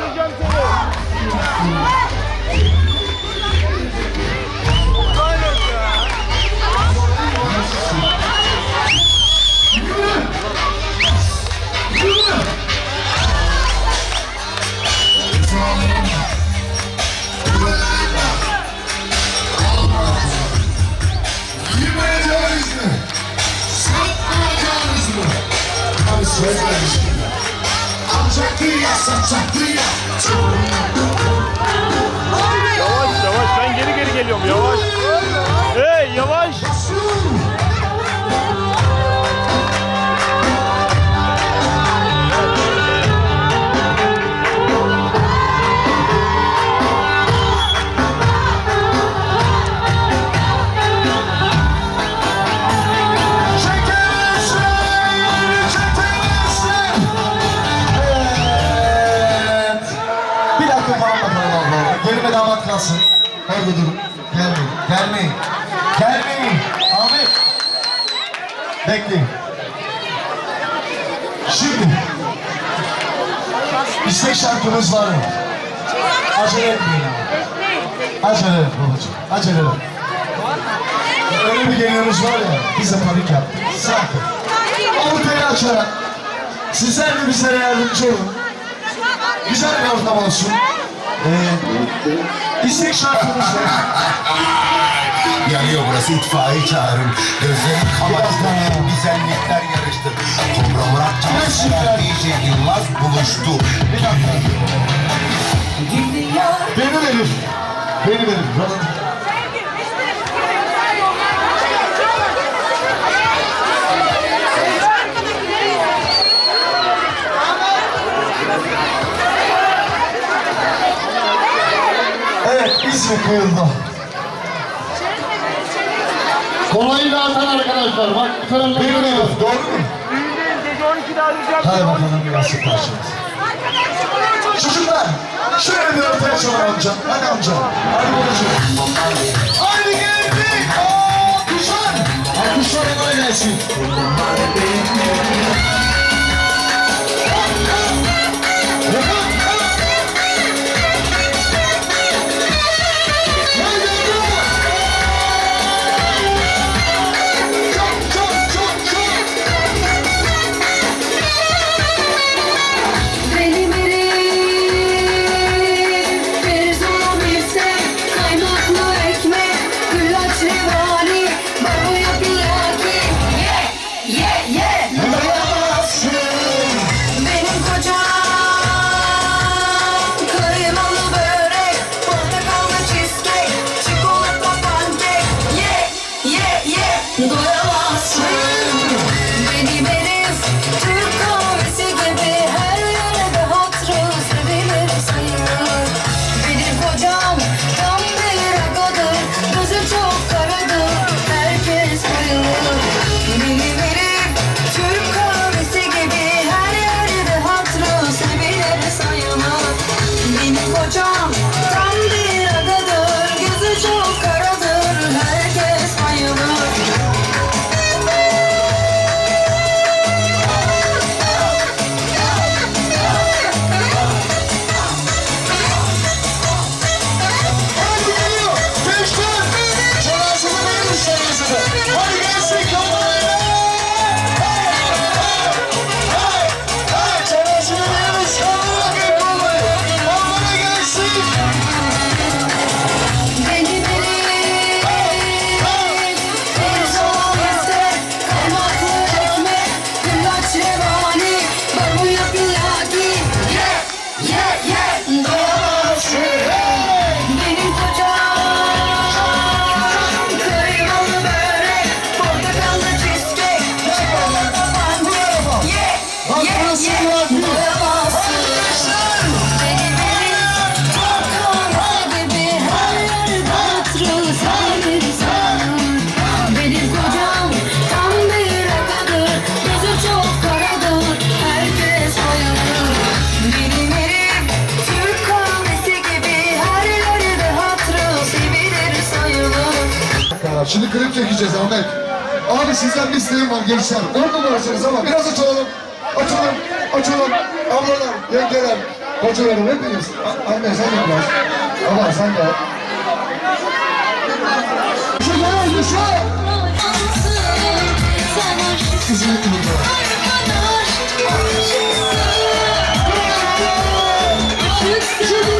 Arayacağım filmdeyim arayacağım seni. Yavaş Gelime damat kalsın. Orada durun. Gelmeyin. Gelmeyin. Gelmeyin. Ahmet. Bekleyin. Şimdi. İstek şarkımız var? Acele etmeyin. Acele et babacığım. Acele et. Öyle bir geliyoruz var ya, bize panik yaptı. Sakin. Ortaya açarak sizler de bizlere yardımcı olun. Güzel bir ortam olsun. Ee, istek şarkımız. Yanıyor burası itfaiye çağırın. Gözlerini kamaştır. Güzellikler yarıştır. Kobra Murat Çalışlar DJ Yılmaz buluştu. Beni verir. Beni verir. İzmir kıyıldı. Kolayı dağıtan arkadaşlar. Bak bir taraftan Beni verir. Doğru mu? Düğündeyim gece 12'de arayacağım Hadi bakalım bir nasip karşımız. Çocuklar, şöyle bir ortaya çalın amca. Hadi amca. Hadi babacığım. Hadi geldik. Aa, kuşlar. Alkışlar bana gelsin. Şimdi klip çekeceğiz Ahmet. Abi sizden bir isteğim var gençler. On numarasınız ama biraz açalım. Açalım, açalım. Ablalar, yengeler, kocalarım hepiniz. A- Anne sen de biraz. Baba sen de. Şu. Sen aşıksın Kızını kırdı. Arkadaş aşıksın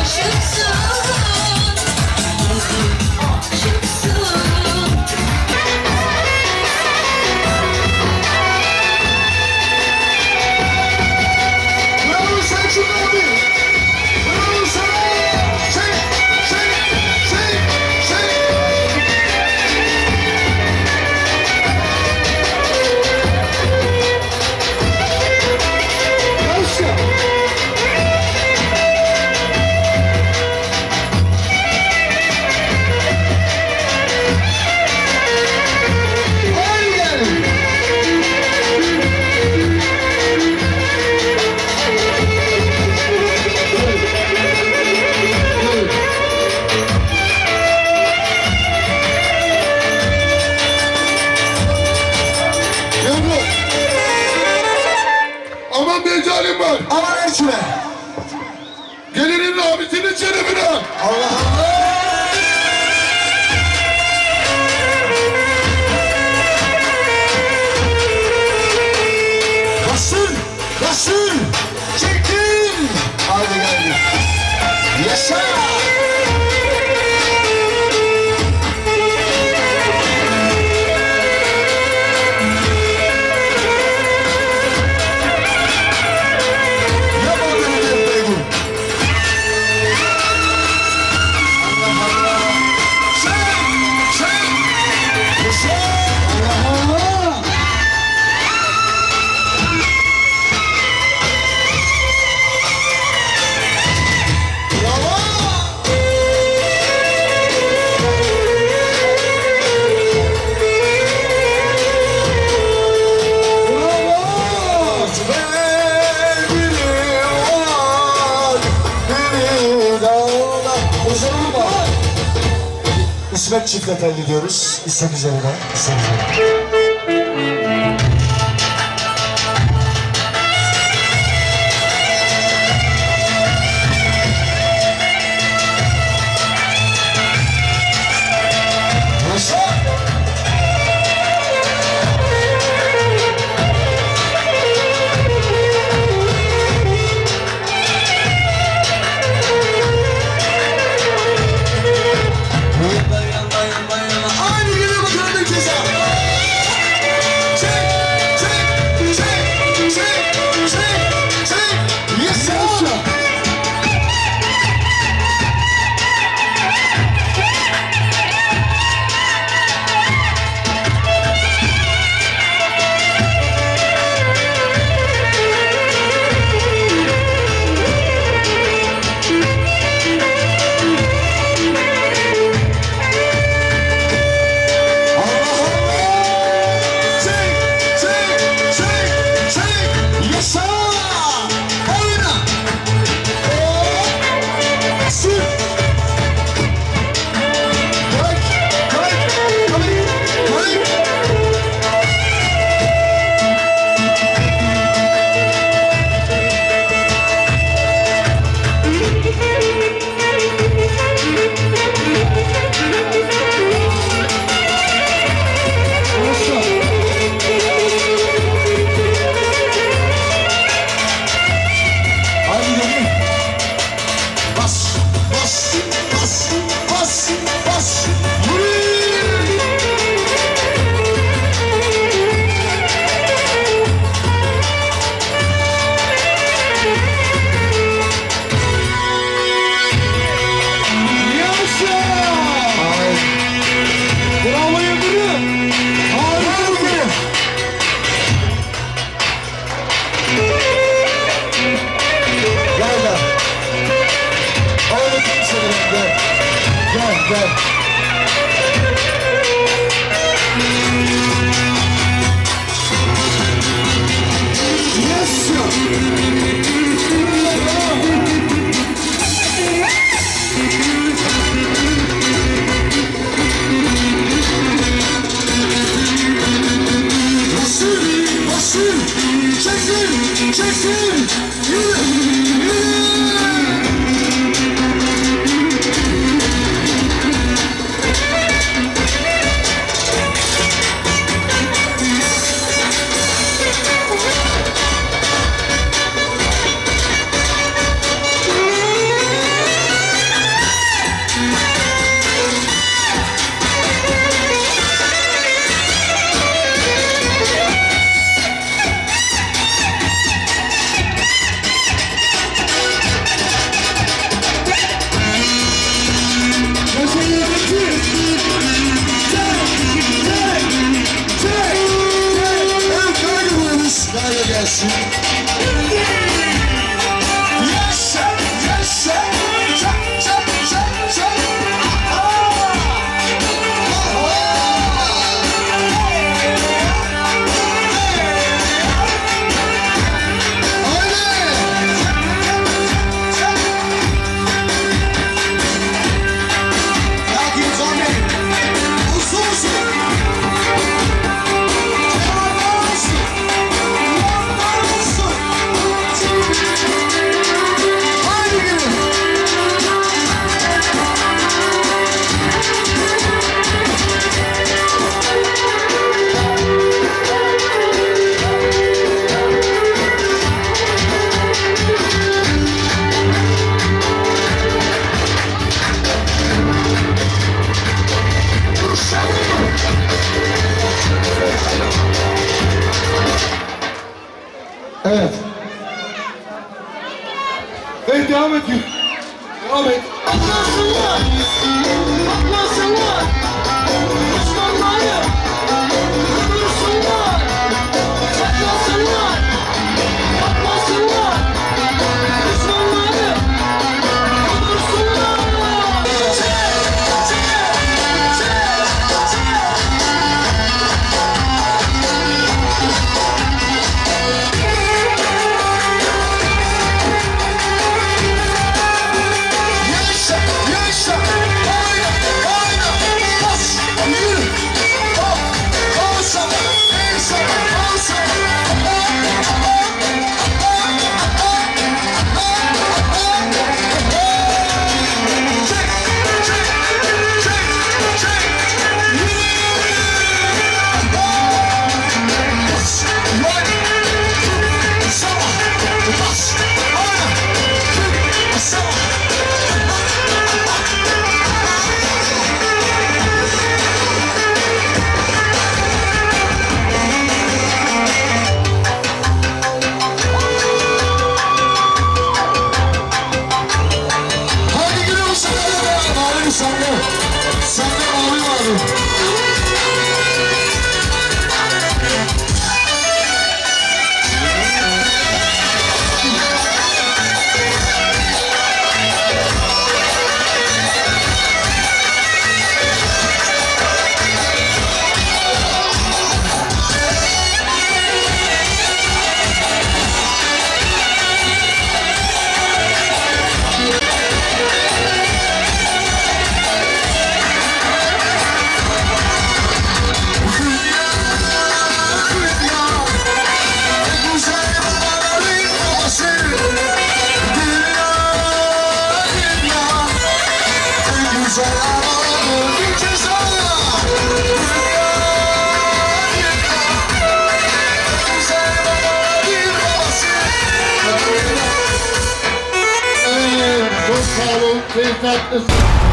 Aşıksın Chega. İsmet çiftetelli diyoruz. İstek üzerine. İstek üzerine. Çekil. Yürü, yürü. Please let this.